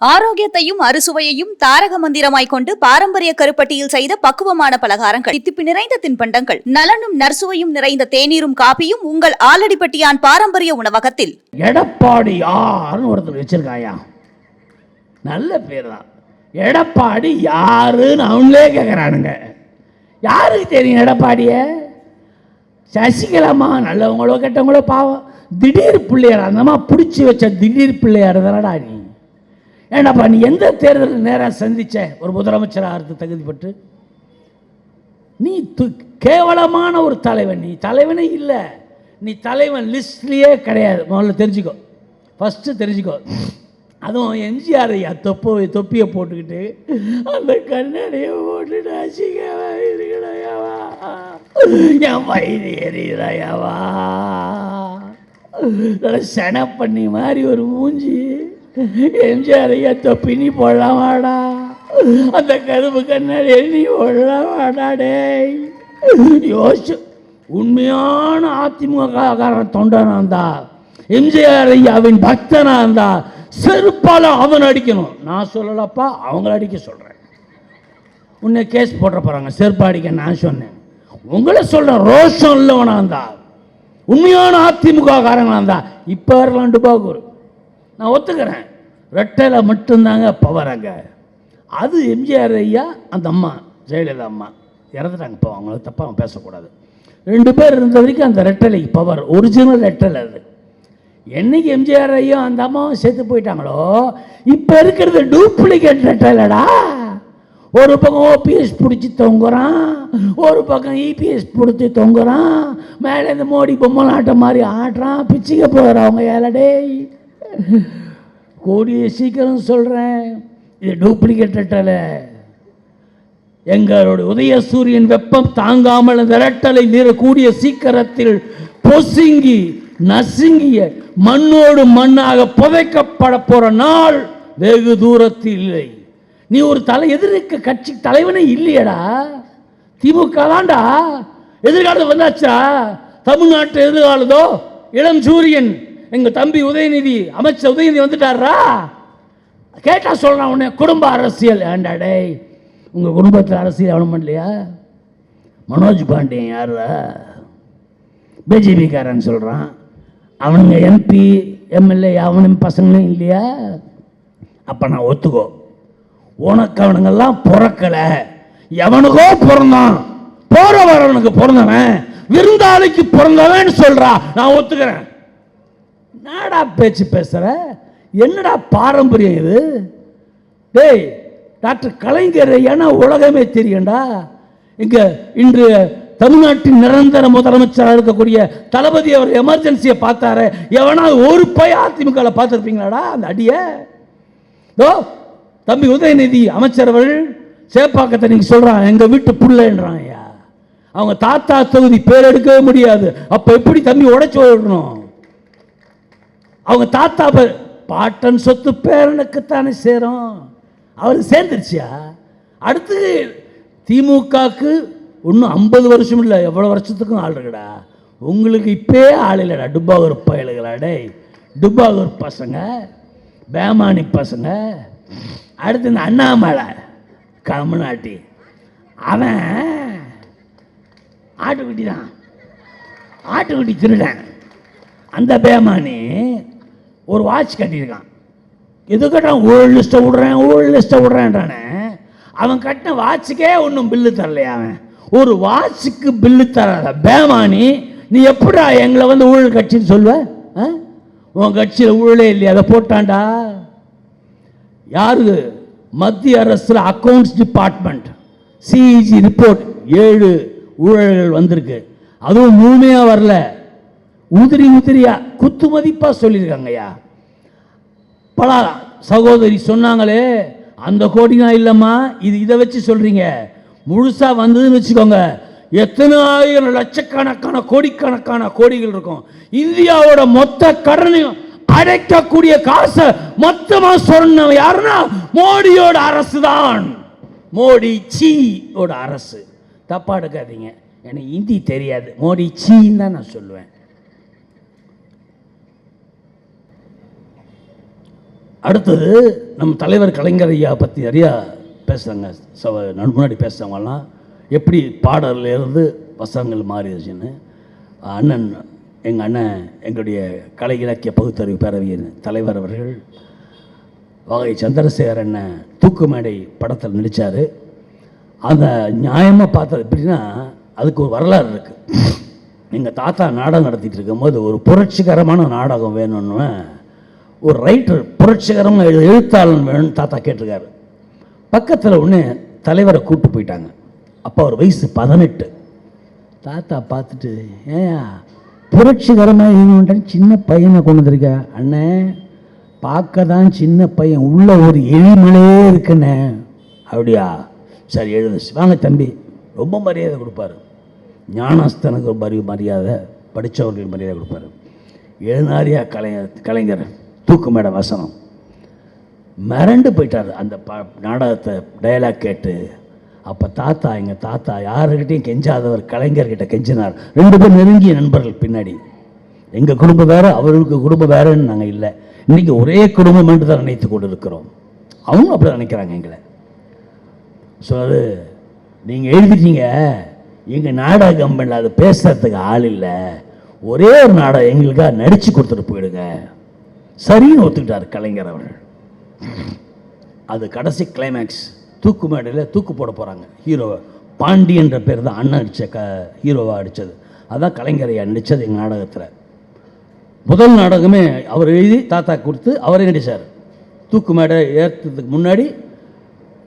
ஆரோக்கியத்தையும் அறுசுவையையும் தாரக மந்திரமாய் கொண்டு பாரம்பரிய கருப்பட்டியில் செய்த பக்குவமான பலகாரங்கள். தித்திப்பு நிறைந்த தின்பண்டங்கள். நலனும் நர்சுவையும் நிறைந்த தேநீரும் காபியும் உங்கள் ஆலடிப்பட்டியான் பாரம்பரிய உணவகத்தில். எடப்பாடி யாருன்னு ஒருத்தர் வச்சிருக்காயா? நல்ல பேர் தான் எடப்பாடி யாருன்னு அவங்களே கேட்குறானுங்க யாருக்கு தெரியும் எடப்பாடிய? சசிகலாமா நல்லவங்களோ கெட்டவங்களோ பாவம். திடீர் பிள்ளையார் அந்தமா பிடிச்சி வச்ச திடீர் பிள்ளையார் தானடா நீ? ஏன்னாப்பா நீ எந்த தேர்தலில் நேராக சந்திச்ச? ஒரு முதலமைச்சராக இருந்து தகுதிப்பட்டு. நீ து கேவலமான ஒரு தலைவன். நீ தலைவனே இல்லை. நீ தலைவன் லிஸ்ட்லேயே கிடையாது. முதல்ல தெரிஞ்சுக்கோ. ஃபஸ்ட்டு தெரிஞ்சுக்கோ. அதுவும் எம்ஜிஆர் ஐயா தொப்பை தொப்பியை போட்டுக்கிட்டு அந்த கண்ணாடியை போட்டுட்டு அசிங்கமா இருக்கடையாவா என் வயிறு எறிகிறாயாவா சென பண்ணி மாதிரி ஒரு மூஞ்சி. எம்ஜிஆர் ஐயா தொப்பினி நீ போடலாமாடா? அந்த கருப்பு கண்ணாடி நீ போடலாமாடா டேய்? யோசிச்சு. உண்மையான அதிமுக காரன் தொண்டனா இருந்தா எம்ஜிஆர் ஐயாவின் பக்தனா இருந்தா செருப்பால் அவன் அடிக்கணும். நான் சொல்லலப்பா அவங்கள அடிக்க சொல்கிறேன் உன்னை கேஸ் போட்டுற போகிறாங்க செருப்பு அடிக்க நான் சொன்னேன். உங்களை சொல்கிறேன் ரோஷம் இல்லவனா இருந்தா உண்மையான அதிமுக காரங்களா இருந்தா இப்போ வரலாம் டுபாகூர். நான் ஒத்துக்கிறேன். ரெட்டையில் மட்டும்தாங்க பவர் அங்கே. அது எம்ஜிஆர் ஐயா அந்த அம்மா ஜெயலலிதா அம்மா. இறந்துட்டாங்க இப்போ அவங்கள தப்பாக பேசக்கூடாது. ரெண்டு பேர் இருந்த வரைக்கும் அந்த ரெட்டலை பவர் ஒரிஜினல் ரெட்டல் அது. என்னைக்கு எம்ஜிஆர் ஐயோ அந்த அம்மாவும் செத்து போயிட்டாங்களோ இப்போ இருக்கிறது டூப்ளிகேட் ரெட்டலடா ஒரு பக்கம் ஓபிஎஸ் பிடிச்சி தொங்குறான் ஒரு பக்கம் இபிஎஸ் பிடிச்சி தொங்குறான் மேலே இந்த மோடி பொம்மலாட்டம் மாதிரி ஆடுறான் பிச்சுக்க போகிறவங்க அவங்க கூடிய சீக்கிரம் சொல்கிறேன் இது டூப்ளிகேட் எங்களுடைய உதய சூரியன் வெப்பம் தாங்காமல் விரட்டலை ரெட்டலை கூடிய சீக்கிரத்தில் பொசுங்கி நசுங்கிய மண்ணோடு மண்ணாக புதைக்கப்பட போகிற நாள் வெகு தூரத்தில் இல்லை. நீ ஒரு தலை எதிர்க்க கட்சி தலைவனே இல்லையடா. திமுக தான்டா எதிர்காலத்தில் வந்தாச்சா? தமிழ்நாட்டு எதிர்காலதோ இளம் சூரியன். எங்கள் தம்பி உதயநிதி அமைச்சர் உதயநிதி வந்துட்டாரா கேட்டால் சொல்கிறான் உடனே குடும்ப அரசியல். ஏண்டாடே டேய் குடும்பத்தில் அரசியல் அவனும் பண்ணலையா? மனோஜ் பாண்டியன் யாரா பிஜேபிக்காரன் சொல்கிறான் அவனுங்க எம்பி எம்எல்ஏ அவனும் பசங்களும் இல்லையா? அப்போ நான் ஒத்துக்கோ. உனக்கு அவனுங்கெல்லாம் பிறக்கலை. எவனுக்கோ பிறந்தான். போற வரவனுக்கு பிறந்தவன். விருந்தாளிக்கு பிறந்தவன் சொல்றா. நான் ஒத்துக்கிறேன். என்னடா பேச்சு பேசுகிற என்னடா பாரம்பரியம் இது? டேய் டாக்டர் கலைஞர் ஏன்னா உலகமே தெரியும்டா. இங்கே இன்று தமிழ்நாட்டின் நிரந்தர முதலமைச்சராக இருக்கக்கூடிய தளபதி அவர் எமர்ஜென்சியை பார்த்தாரு. எவனால் ஒரு பய அதிமுகவில் பார்த்துருப்பீங்களாடா அந்த அடியை? ஓ தம்பி உதயநிதி அமைச்சர் அவர்கள் சேப்பாக்கத்தை நீங்கள் சொல்கிறான் எங்கள் வீட்டு புள்ளன்றான் ஐயா அவங்க தாத்தா தொகுதி பேர் எடுக்கவே முடியாது. அப்போ எப்படி தம்பி உடைச்சி விடணும் அவங்க தாத்தா பாட்டன் சொத்து பேரனுக்குத்தானே சேரும். அவர் சேர்ந்துருச்சியா? அடுத்து திமுகக்கு இன்னும் ஐம்பது வருஷம் இல்லை எவ்வளோ வருஷத்துக்கும் ஆள் இருக்குடா. உங்களுக்கு இப்பயே ஆள் இல்லைடா டுப்பாகூர் பயலுகளா டேய். டுப்பாகூர் பசங்க பேமானி பசங்க. அடுத்து இந்த அண்ணாமலை கமநாட்டி. அவன் ஆட்டுக்குட்டி தான் ஆட்டுக்குட்டி திருடன். அந்த பேமானி ஒரு வாட்ச் கட்டியிருக்கான். எது கட்டுறான்? ஊழல் லிஸ்ட்டை விடுறேன் ஊழல் லிஸ்ட்டை விடுறேன்றானே. அவன் கட்டின வாட்சுக்கே ஒன்றும் பில்லு தரலையா அவன். ஒரு வாட்சுக்கு பில்லு தராத பேமானி நீ எப்படா எங்களை வந்து ஊழல் கட்சின்னு சொல்லுவ? ஆ? உன் கட்சியில் ஊழலே இல்லையா அதை போட்டான்டா. யாரு? மத்திய அரசில் அக்கவுண்ட்ஸ் டிபார்ட்மெண்ட் சிஇஜி ரிப்போர்ட் ஏழு ஊழல்கள் வந்திருக்கு. அதுவும் முழுமையாக வரல. உதிரி உதிரியா குத்து மதிப்பாக சொல்லியிருக்காங்கய்யா. பல சகோதரி சொன்னாங்களே அந்த கோடினா இல்லைம்மா இது இதை வச்சு சொல்கிறீங்க முழுசாக வந்ததுன்னு வச்சுக்கோங்க. எத்தனை ஆயிரம் லட்சக்கணக்கான கோடிக்கணக்கான கோடிகள் இருக்கும். இந்தியாவோட மொத்த கடனையும் அடைக்கக்கூடிய காசை மொத்தமா சொன்ன யாருன்னா மோடியோட அரசு தான் மோடி சீயோட அரசு. தப்பா எடுக்காதீங்க. எனக்கு ஹிந்தி தெரியாது. மோடி சீன்னு தான் நான் சொல்லுவேன். அடுத்தது நம்ம தலைவர் கலைஞர் ஐயா பற்றி நிறையா பேசுகிறாங்க சவ முன்னாடி பேசுகிறவங்கலாம் எப்படி பாடல்ல இருந்து வசனங்கள் மாறிடுச்சுன்னு அண்ணன் எங்கள் அண்ணன் எங்களுடைய கலை இலக்கிய பகுத்தறிவு பேரவையின் தலைவர் அவர்கள் வகை சந்திரசேகர் அண்ணன் தூக்கு மேடை படத்தில் நடித்தார் அந்த நியாயமாக பார்த்தது எப்படின்னா அதுக்கு ஒரு வரலாறு இருக்குது எங்கள் தாத்தா நாடகம் நடத்திட்டு இருக்கும்போது ஒரு புரட்சிகரமான நாடகம் வேணும்னு ஒரு ரைட்டர் புரட்சிகரமாக எழு எழுத்தாளன் வேணும்னு தாத்தா கேட்டிருக்காரு. பக்கத்தில் ஒன்று தலைவரை கூப்பிட்டு போயிட்டாங்க. அப்போ அவர் வயசு பதினெட்டு. தாத்தா பார்த்துட்டு ஏயா புரட்சிகரமாக எழுதணுன்ட்டு சின்ன பையனை கொண்டு வந்திருக்க. அண்ணே பார்க்க தான் சின்ன பையன். உள்ள ஒரு எளிமலையே இருக்குண்ணே. அப்படியா? சரி எழுது. வாங்க தம்பி. ரொம்ப மரியாதை கொடுப்பாரு. ஞானஸ்தனுக்கு ரொம்ப அறிவு மரியாதை படித்தவர்களுக்கு மரியாதை கொடுப்பாரு. எழுநாரியா கலைஞர் கலைஞர்? தூக்கு மேடம் வசனம். மிரண்டு போயிட்டார். அந்த ப நாடகத்தை டயலாக் கேட்டு அப்போ தாத்தா எங்கள் தாத்தா யாருக்கிட்டையும் கெஞ்சாதவர் கலைஞர்கிட்ட கெஞ்சினார். ரெண்டு பேர் நெருங்கிய நண்பர்கள் பின்னாடி. எங்கள் குடும்பம் வேறு அவருக்கு குடும்பம் வேறுன்னு நாங்கள் இல்லை. இன்றைக்கி ஒரே குடும்பம் என்று தான் நினைத்து கொண்டு இருக்கிறோம் அவங்க அப்படி நினைக்கிறாங்க எங்களை. ஸோ அது நீங்கள் எழுதிட்டீங்க. எங்கள் நாடக கம்பெனியில் அது பேசுறதுக்கு ஆள் இல்லை. ஒரே ஒரு நாடகம் எங்களுக்காக நடித்து கொடுத்துட்டு போயிடுங்க. சரின்னு ஒத்துக்கிட்டார் கலைஞர் அவர்கள். அது கடைசி கிளைமேக்ஸ் தூக்கு மேடையில் தூக்கு போட போகிறாங்க ஹீரோவை பாண்டியன்ற பேர் தான் அண்ணன் அடித்த க ஹீரோவாக அடித்தது அதான் கலைஞரையா நடித்தது எங்கள் நாடகத்தில். முதல் நாடகமே அவர் எழுதி தாத்தா கொடுத்து அவரே நடித்தார் தூக்கு மேடை ஏற்றுறதுக்கு முன்னாடி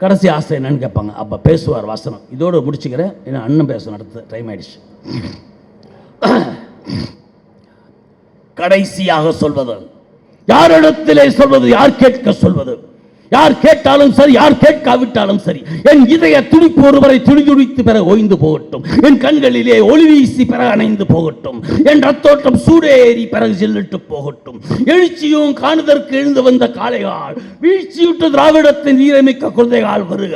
கடைசி ஆசை என்னன்னு கேட்பாங்க. அப்போ பேசுவார் வசனம். இதோடு முடிச்சுக்கிறேன். ஏன்னா அண்ணன் பேசணும் அடுத்த டைம் ஆயிடுச்சு. கடைசியாக சொல்வது யாரிடத்திலே சொல்வது யார் கேட்க சொல்வது? யார் கேட்டாலும் சரி யார் கேட்காவிட்டாலும் சரி என் இதய துடிப்பு ஒருவரை துடிதுடித்து பெற ஓய்ந்து போகட்டும். என் கண்களிலே ஒளி வீசி பிறகு அணைந்து போகட்டும். என் ரத்தோட்டம் சூடேறி பிறகு செல்லிட்டு போகட்டும். எழுச்சியும் காணுதற்கு எழுந்து வந்த காளைகால் வீழ்ச்சியுற்ற திராவிடத்தின் நீரமிக்க குழந்தைகால் வருக.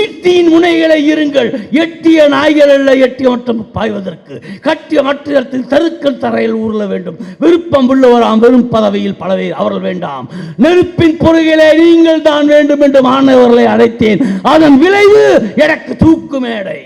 ஈட்டியின் முனைகளை இருங்கள். எட்டிய நாய்கள் அல்ல எட்டிய மட்டும் பாய்வதற்கு. கட்டிய மற்றத்தில் தருக்கள் தரையில் ஊர்ல வேண்டும். விருப்பம் உள்ளவராம் வெறும் பதவியில் பலவே அவர்கள் வேண்டாம். நெருப்பின் பொருகிலே நீங்கள் தான் வேண்டும் என்று மாணவர்களை அழைத்தேன். அதன் விளைவு எனக்கு தூக்கு மேடை.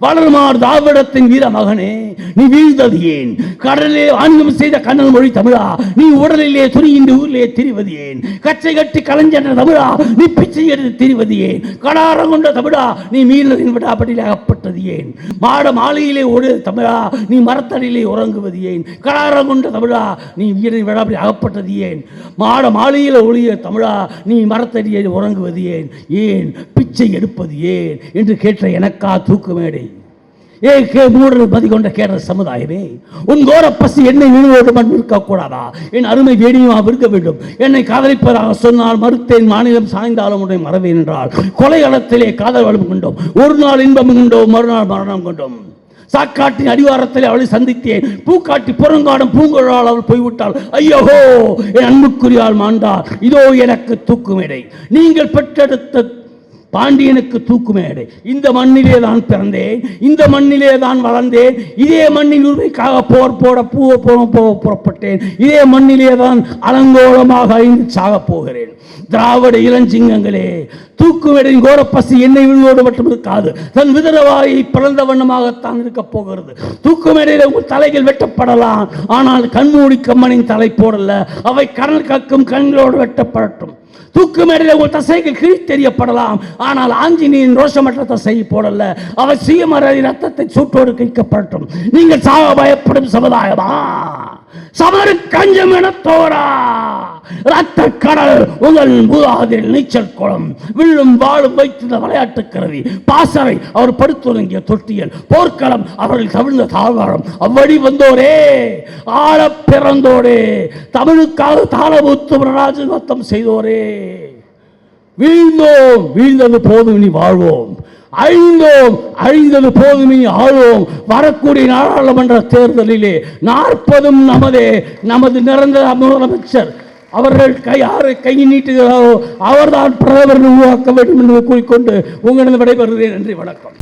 வளருமாறு தாவிடத்தின் வீர மகனே நீ வீழ்ந்தது ஏன்? கடலிலே ஆன்மம் செய்த கண்ணன் மொழி தமிழா? நீ உடலிலே துணியின்றி ஊரிலே திரிவது ஏன்? கச்சை கட்டி கலைஞன்ற தமிழா? நீ பிச்சை எடுத்து திரிவது ஏன்? கடாரம் கொண்ட தமிழா? நீ மீனதின் விடாப்பட்டிலே அகப்பட்டது ஏன்? மாட மாலையிலே ஓடு தமிழா? நீ மரத்தடியிலே உறங்குவது ஏன்? கடாரம் கொண்ட தமிழா? நீ வீரன் விடாப்படி அகப்பட்டது ஏன்? மாட மாலையிலே ஒளிய தமிழா? நீ மரத்தடியை உறங்குவது ஏன்? ஏன் பிச்சை எடுப்பது ஏன் என்று கேட்ட எனக்கா தூக்கு மேடை ஏ கே மூடர் பதி கொண்ட கேட்ட சமுதாயமே உன் கோர பசி என்னை நினைவோடு மண் இருக்கக்கூடாதா என் அருமை வேடியுமா இருக்க வேண்டும். என்னை காதலிப்பதாக சொன்னால் மறுத்தேன் மாநிலம் சாய்ந்தாலும் உன்னை மறவே என்றால் கொலை களத்திலே காதல் வளம் கொண்டோம். ஒரு நாள் இன்பம் கொண்டோம் மறுநாள் மரணம் கொண்டோம். சாக்காட்டின் அடிவாரத்தில் அவளை சந்தித்தேன். பூக்காட்டி புறங்காடும் பூங்குழால் அவள் போய்விட்டாள். ஐயோ என் அன்புக்குரியால் மாண்டார் இதோ எனக்கு தூக்குமேடை. நீங்கள் பெற்றெடுத்த பாண்டியனுக்கு தூக்குமேடை இந்த மண்ணிலே தான் பிறந்தேன். இந்த மண்ணிலே தான் வளர்ந்தேன். இதே மண்ணில் உரிமைக்காக போர் போட பூவ போக புறப்பட்டேன். இதே மண்ணிலே தான் அலங்கோலமாக அழிந்து சாகப் போகிறேன். திராவிட இளஞ்சிங்கங்களே தூக்குமேடையின் கோரப்பசி என்னை விழுவோடு மட்டும் இருக்காது. தன் விதரவாயை பிறந்த வண்ணமாகத்தான் இருக்க போகிறது. தூக்குமேடையில் உங்கள் தலைகள் வெட்டப்படலாம். ஆனால் கண்மூடி கம்மனின் தலை போடல. அவை கடல் கக்கும் கண்களோடு வெட்டப்படட்டும். தூக்கு மேடையில் உங்கள் தசைகள் கிழி தெரியப்படலாம். ஆனால் ஆஞ்சினியின் ரோஷமற்ற தசை போடல. அவர் சுயமரதி ரத்தத்தை சூட்டோடு கிழிக்கப்படட்டும். நீங்கள் சாக பயப்படும் சமுதாயமா? சமருக்கு கஞ்சம் என தோரா ரத்த கடல் உங்கள் மூதாதிரி நீச்சல் குளம் வில்லும் வாழும் வைத்திருந்த விளையாட்டு கருவி பாசறை அவர் படுத்துறங்கிய தொட்டியல் போர்க்களம் அவர்கள் தவிழ்ந்த தாழ்வாரம் அவ்வழி வந்தோரே ஆழ பிறந்தோரே தமிழுக்காக தாளபூத்து ராஜநத்தம் செய்தோரே. வீழ்ந்தோம் வீழ்ந்தது போதும் இனி வாழ்வோம். அழிந்தோம் அழிந்தது போதும் இனி ஆழ்வோம். வரக்கூடிய நாடாளுமன்ற தேர்தலிலே நாற்பதும் நமதே நமது நிரந்தர முதலமைச்சர் அவர்கள் கை யாரை கை நீட்டுகிறாரோ அவர்தான் பிரதமர் உருவாக்க வேண்டும் என்று கூறிக்கொண்டு உங்களிடம் விடைபெறுகிறேன். நன்றி வணக்கம்.